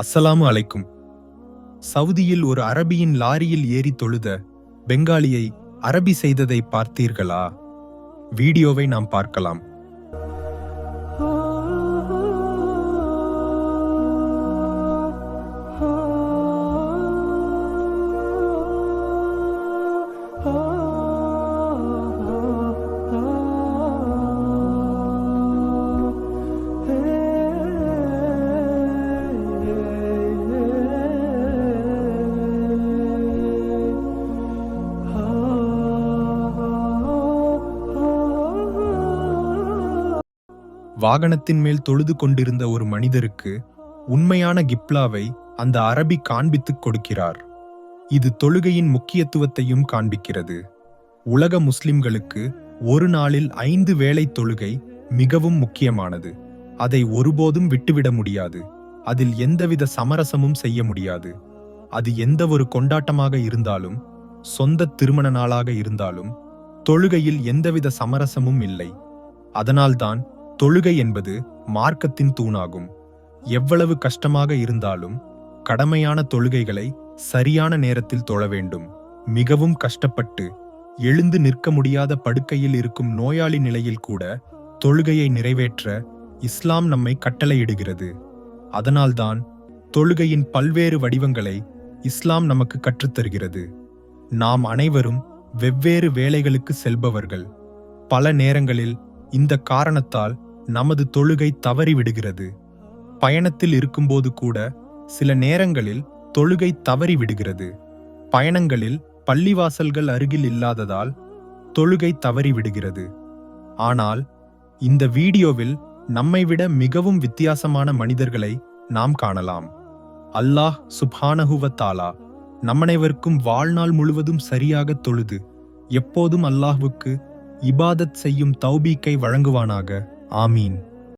அஸ்ஸலாமு அலைக்கும். சவுதியில் ஒரு அரபியின் லாரியில் ஏறி தொழுத பெங்காலியை அரபி செய்ததை பார்த்தீர்களா? வீடியோவை நாம் பார்க்கலாம். வாகனத்தின் மேல் தொழுது கொண்டிருந்த ஒரு மனிதருக்கு உண்மையான கிப்லாவை அந்த அரபி காண்பித்துக் கொடுக்கிறார். இது தொழுகையின் முக்கியத்துவத்தையும் காண்பிக்கிறது. உலக முஸ்லிம்களுக்கு ஒரு நாளில் ஐந்து வேளை தொழுகை மிகவும் முக்கியமானது. அதை ஒருபோதும் விட்டுவிட முடியாது. அதில் எந்தவித சமரசமும் செய்ய முடியாது. அது எந்த ஒரு கொண்டாட்டமாக இருந்தாலும் சொந்த திருமண நாளாக இருந்தாலும் தொழுகையில் எந்தவித சமரசமும் இல்லை. அதனால்தான் தொழுகை என்பது மார்க்கத்தின் தூணாகும். எவ்வளவு கஷ்டமாக இருந்தாலும் கடமையான தொழுகைகளை சரியான நேரத்தில் தொழ வேண்டும். மிகவும் கஷ்டப்பட்டு எழுந்து நிற்க முடியாத படுக்கையில் இருக்கும் நோயாளி நிலையில் கூட தொழுகையை நிறைவேற்ற இஸ்லாம் நம்மை கட்டளையிடுகிறது. அதனால்தான் தொழுகையின் பல்வேறு வடிவங்களை இஸ்லாம் நமக்கு கற்றுத்தருகிறது. நாம் அனைவரும் வெவ்வேறு வேலைகளுக்கு செல்பவர்கள். பல நேரங்களில் இந்த காரணத்தால் நமது தொழுகை தவறிவிடுகிறது பயணத்தில் இருக்கும்போது கூட சில நேரங்களில் தொழுகை தவறிவிடுகிறது பயணங்களில் பள்ளிவாசல்கள் அருகில் இல்லாததால் தொழுகை தவறிவிடுகிறது ஆனால் இந்த வீடியோவில் நம்மை விட மிகவும் வித்தியாசமான மனிதர்களை நாம் காணலாம். அல்லாஹ் சுப்ஹானஹுவ தாலா நம்மனைவருக்கும் வாழ்நாள் முழுவதும் சரியாக தொழுது எப்போதும் அல்லாஹ்வுக்கு இபாதத் செய்யும் தௌபீக்கை வழங்குவானாக. ஆமீன்